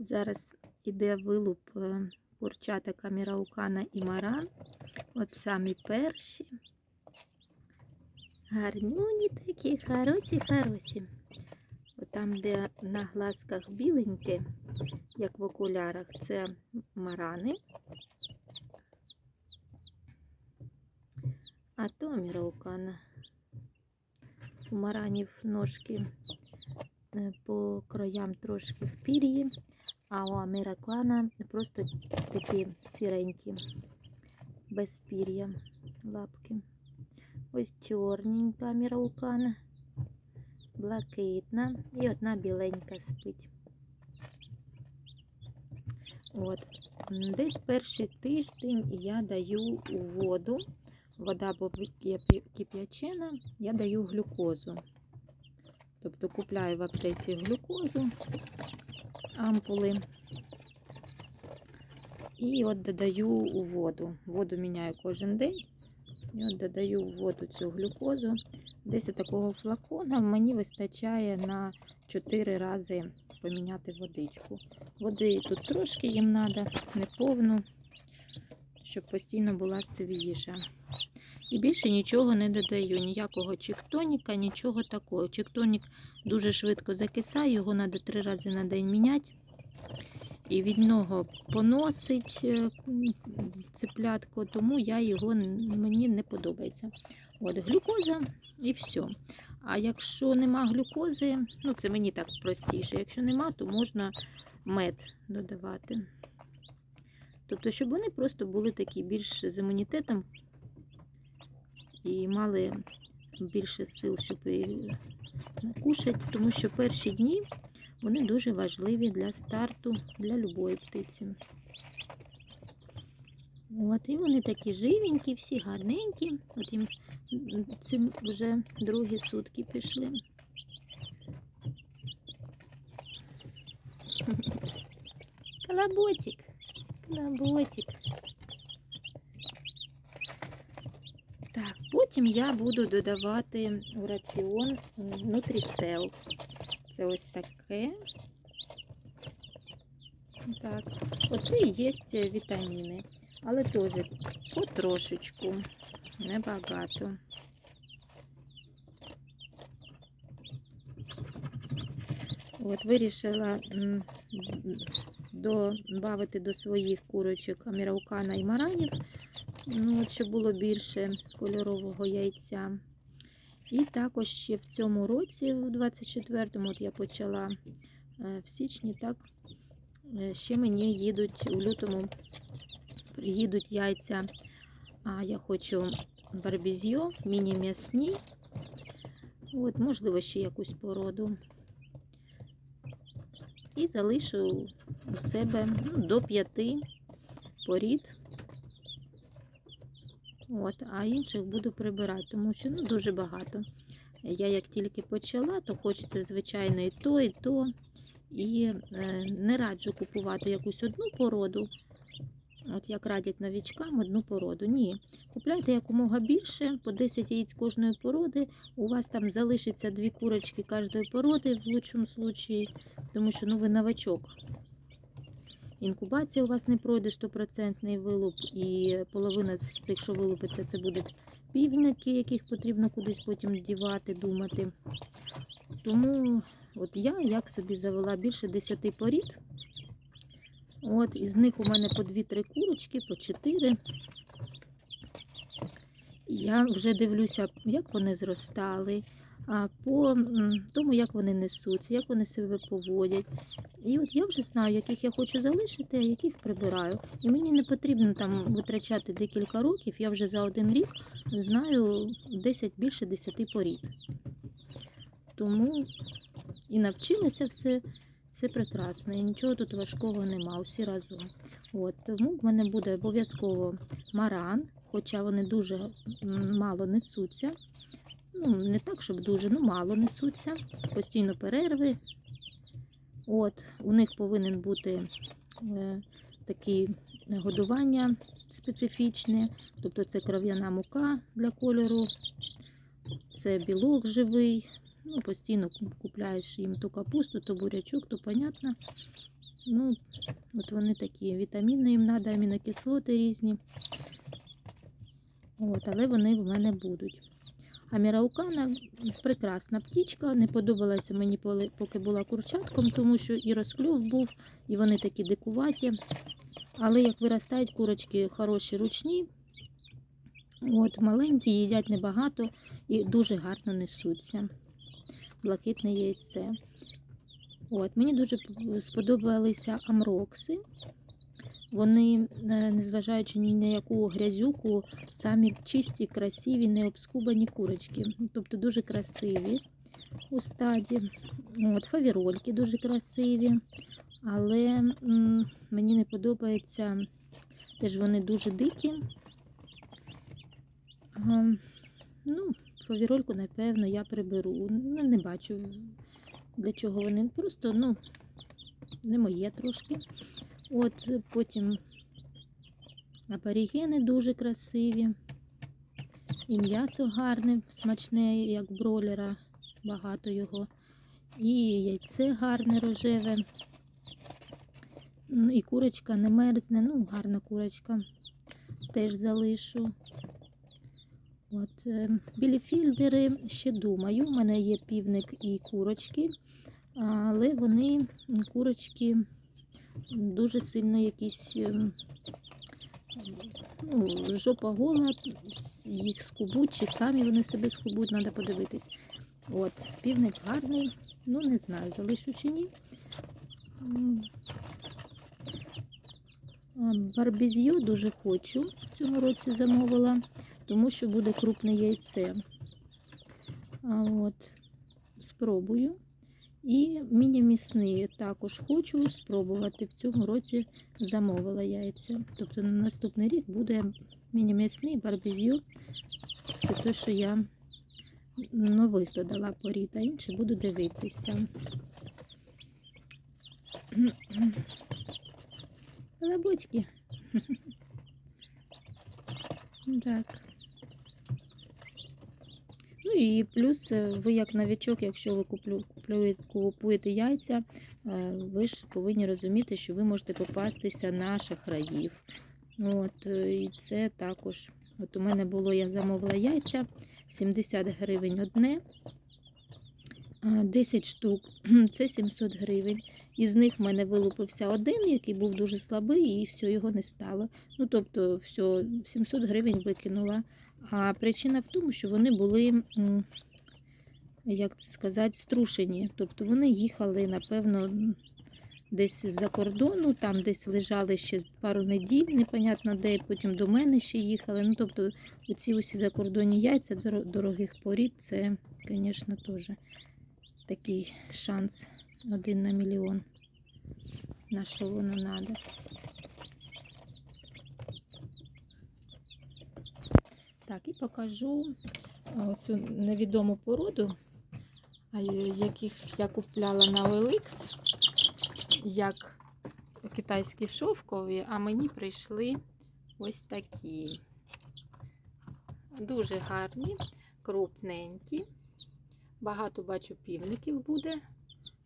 Зараз іде вилуп е, курчатика Міраукана і Маран. От самі перші. Гарнюні такі, хороші, хороші. От там, де на глазках біленьке, як в окулярах, це марани. А то Міраукана. У маранів ножки е, по краям трошки в пір'ї, а у американа просто такі сіренькі, без пір'я лапки. Ось чорненька міраукана, блакитна і одна біленька спить. От. Десь перший тиждень я даю воду, вода кип'ячена, я даю глюкозу. Тобто купляю в аптеці глюкозу, ампули. І от додаю у воду. Воду міняю кожен день. І от додаю в воду цю глюкозу. Десь такого флакона мені вистачає на 4 рази поміняти водичку. Води тут трошки їм треба, не повну, щоб постійно була свіжа. І більше нічого не додаю, ніякого чіктоніка, нічого такого. Чіктонік дуже швидко закисає, його треба три рази на день міняти. І від нього поносить е, циплятко, тому я його мені не подобається. От глюкоза і все. А якщо нема глюкози, ну це мені так простіше. Якщо нема, то можна мед додавати. Тобто, щоб вони просто були такі більш з імунітетом і мали більше сил, щоб кушати, тому що перші дні вони дуже важливі для старту для любої птиці. От, і вони такі живенькі, всі гарненькі. От їм цим вже другі сутки пішли. Колоботик, колоботик. Так, потім я буду додавати у раціон нутрісел. Це ось таке. Так, оце і є вітаміни, але теж потрошечку, небагато. От вирішила м, додати до своїх курочок аміраукана і маранів, ну, от, було більше кольорового яйця. І також ще в цьому році, в 24-му, от я почала е, в січні, так, е, ще мені їдуть у лютому, приїдуть яйця. А я хочу барбізьо, міні-м'ясні. От, можливо, ще якусь породу. І залишу у себе ну, до п'яти порід. От, а інших буду прибирати, тому що ну, дуже багато. Я як тільки почала, то хочеться, звичайно, і то, і то. І е, не раджу купувати якусь одну породу. От як радять новічкам одну породу. Ні. Купляйте якомога більше, по 10 яєць кожної породи. У вас там залишиться дві курочки кожної породи в лучшому случаї, тому що ну, ви новачок. Інкубація у вас не пройде стопроцентний вилуп, і половина з тих, що вилупиться, це будуть півники, яких потрібно кудись потім дівати, думати. Тому от я як собі завела більше 10 порід. От, із них у мене по 2-3 курочки, по 4. Я вже дивлюся, як вони зростали, по тому, як вони несуться, як вони себе поводять. І от я вже знаю, яких я хочу залишити, а яких прибираю. І мені не потрібно там витрачати декілька років. Я вже за один рік знаю 10 більше 10 порід. Тому і навчилася все, все прекрасно. І нічого тут важкого нема, всі разом. От, тому в мене буде обов'язково маран, хоча вони дуже мало несуться. Ну, не так, щоб дуже, ну мало несуться. Постійно перерви. От, у них повинен бути е, такі годування специфічне, тобто це кров'яна мука для кольору, це білок живий. Ну, постійно купляєш їм то капусту, то бурячок, то понятно. Ну, от вони такі, вітаміни їм треба, амінокислоти різні. От, але вони в мене будуть. А Міраукана прекрасна птічка. Не подобалася мені, поки була курчатком, тому що і розкльов був, і вони такі дикуваті. Але як виростають курочки хороші ручні, от, маленькі, їдять небагато і дуже гарно несуться. Блакитне яйце. От, мені дуже сподобалися амрокси. Вони, е, незважаючи ні на яку грязюку, самі чисті, красиві, не обскубані курочки. Тобто дуже красиві у стаді. От, фавірольки дуже красиві. Але м, мені не подобається, теж вони дуже дикі. А, ну, фавірольку, напевно, я приберу. Ну, не бачу, для чого вони. Просто, ну, не моє трошки. От потім аборігени дуже красиві. І м'ясо гарне, смачне, як бролера, багато його. І яйце гарне рожеве. І курочка не мерзне, ну, гарна курочка. Теж залишу. От, е, білі фільдери ще думаю. У мене є півник і курочки, але вони курочки дуже сильно якісь ем, ну, жопа гола, їх скубуть, чи самі вони себе скубуть, треба подивитись. От, півник гарний, ну не знаю, залишу чи ні. Барбізьйо дуже хочу. В цьому році замовила, тому що буде крупне яйце. А от, спробую. І міні-місні також хочу спробувати. В цьому році замовила яйця. Тобто на наступний рік буде міні-м'ясний барбізю. Це те, що я нових додала порід, а інші буду дивитися. Лабочки. Так. Ну і плюс ви як новичок, якщо ви куплю, купуєте яйця, е, ви ж повинні розуміти, що ви можете попастися на шахраїв. От, е, і це також. От у мене було, я замовила яйця 70 гривень одне, 10 штук це 700 гривень. Із них в мене вилупився один, який був дуже слабий, і все, його не стало. Ну, тобто, все, 700 гривень викинула. А причина в тому, що вони були, як це сказати, струшені. Тобто вони їхали, напевно, десь з-за кордону, там десь лежали ще пару неділь, непонятно де, потім до мене ще їхали. Ну, тобто, оці усі закордонні яйця дорогих порід, це, звісно, теж такий шанс один на мільйон. На що воно треба. Так, і покажу оцю невідому породу, яких я купляла на OLX, як китайські шовкові, а мені прийшли ось такі. Дуже гарні, крупненькі. Багато бачу півників буде.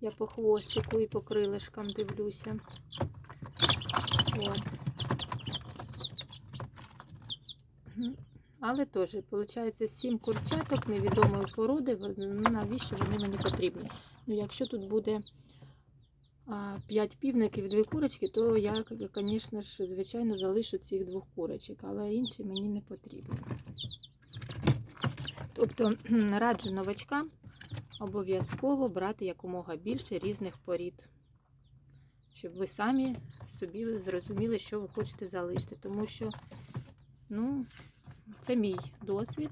Я по хвостику і по крилишкам дивлюся. От. Але теж, виходить, сім курчаток невідомої породи. Ну, Навіщо вони мені потрібні? Ну, якщо тут буде 5 півників і 2 курочки, то я, звісно ж, звичайно, залишу цих двох курочок, але інші мені не потрібні. Тобто раджу новачкам обов'язково брати якомога більше різних порід, щоб ви самі собі зрозуміли, що ви хочете залишити. Тому що, ну, це мій досвід,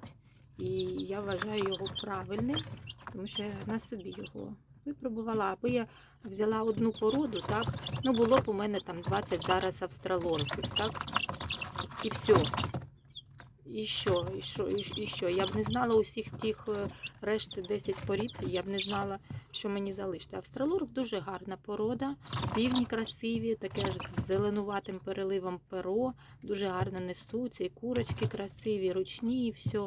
і я вважаю його правильним, тому що я на собі його випробувала. Аби я взяла одну породу, так, ну було б у мене там 20 зараз австралонків, так, і все. І що, і що, і що- Я б не знала усіх тих е, решти 10 порід, я б не знала, що мені залишити. Австралорп дуже гарна порода, півні красиві, таке ж з зеленуватим переливом перо, дуже гарно несуться, і курочки красиві, ручні, і все.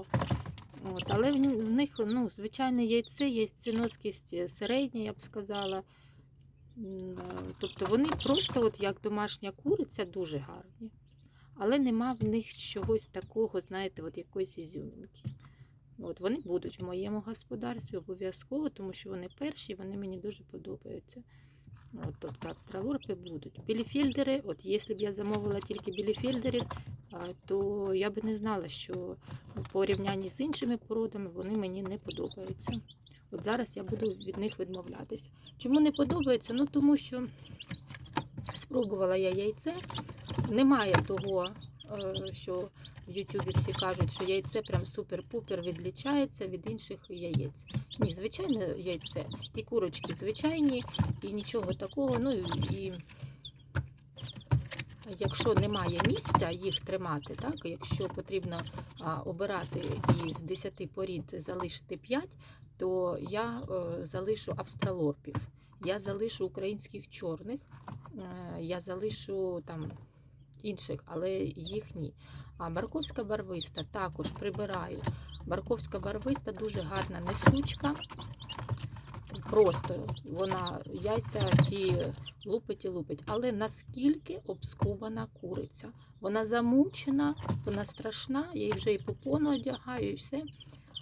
От, але в, них, ну, звичайне яйце, яйценоскість середня, я б сказала. Е, Тобто вони просто от як домашня куриця дуже гарні. Але нема в них чогось такого, знаєте, от якоїсь ізюмінки. От вони будуть в моєму господарстві обов'язково, тому що вони перші, вони мені дуже подобаються. От, тобто австралорпи будуть. Біліфельдери, от якщо б я замовила тільки біліфельдерів, а, то я би не знала, що в порівнянні з іншими породами вони мені не подобаються. От зараз я буду від них відмовлятися. Чому не подобається? Ну тому що спробувала я яйце. Немає того, е, що в Ютубі всі кажуть, що яйце прям супер-пупер відлічається від інших яєць. Ні, звичайне яйце. І курочки звичайні, і нічого такого. Ну і якщо немає місця їх тримати, так, якщо потрібно а, обирати із 10 порід залишити 5, то я е, залишу австралорпів. Я залишу українських чорних, е, я залишу там інших, але їх ні. А барковська барвиста також прибираю. Барковська барвиста дуже гарна несучка. Просто вона яйця ці лупить і лупить. Але наскільки обскубана куриця? Вона замучена, вона страшна, я їй вже і попону одягаю, і все.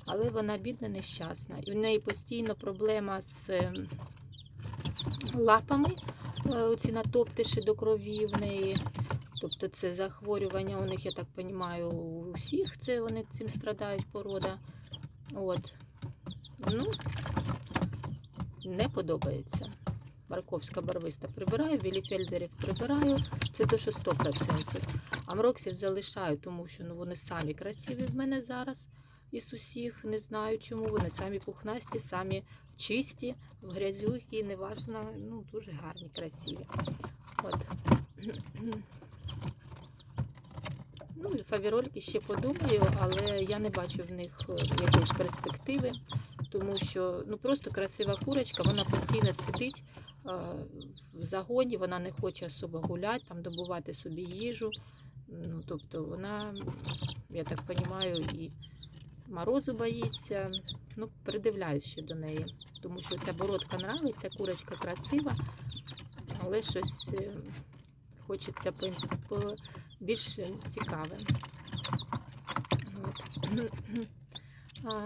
Але вона бідна, нещасна. І в неї постійно проблема з ем, лапами, е, оці натоптиші до крові в неї. Тобто це захворювання у них, я так розумію, у всіх це вони цим страдають порода. От. Ну, не подобається. Марковська барвиста прибираю, біліфельдерів прибираю. Це то, що 100%. А мроксів залишаю, тому що ну, вони самі красиві в мене зараз із усіх. Не знаю чому. Вони самі пухнасті, самі чисті, в грязюки, неважно, ну, дуже гарні, красиві. От. Фавірольки ще подумаю, але я не бачу в них е, якоїсь перспективи, тому що ну просто красива курочка, вона постійно сидить е, в загоні, вона не хоче особо гуляти, там добувати собі їжу. Ну, тобто вона, я так розумію, і морозу боїться. Ну, придивляюсь ще до неї, тому що ця бородка нравиться, курочка красива, але щось е, хочеться по більш цікаве. От.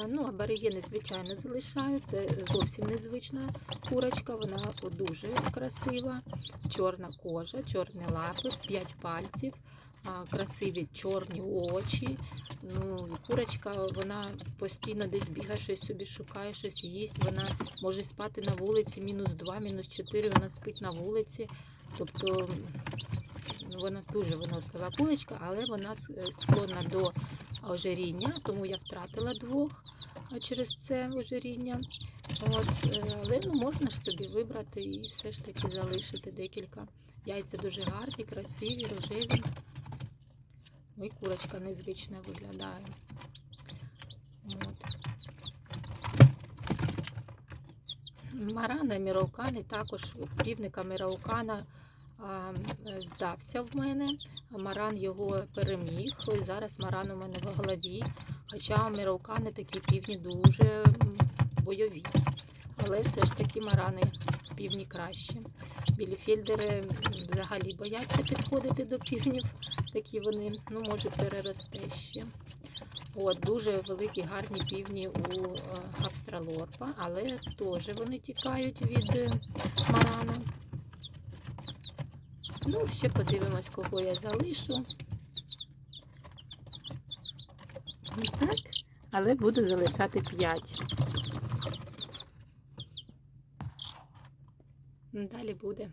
Ну, аборигени, звичайно, залишаю. Це зовсім незвична курочка, вона дуже красива, чорна кожа, чорні лапи, 5 пальців, красиві чорні очі. Ну, курочка, вона постійно десь бігає, щось собі шукає, щось їсть. Вона може спати на вулиці, мінус 2, мінус 4, вона спить на вулиці. Тобто вона дуже винослива кулечка, але вона е, склонна до ожиріння, тому я втратила двох через це ожиріння. От, е, але ну, можна ж собі вибрати і все ж таки залишити декілька. Яйця дуже гарні, красиві, рожеві. Ну і курочка незвично виглядає. От. Марана, міраукани також півника міраукана е, здався в мене. Маран його переміг. Зараз Маран у мене в голові. Хоча міраукани такі півні дуже бойові. Але все ж таки марани півні кращі. Біліфельдери м, взагалі бояться підходити до півнів. Такі вони, ну, може, переросте ще. От, дуже великі гарні півні у е, австралорпа, але теж вони тікають від е, марана. Ну, ще подивимось, кого я залишу. Так, але буду залишати 5. Далі буде.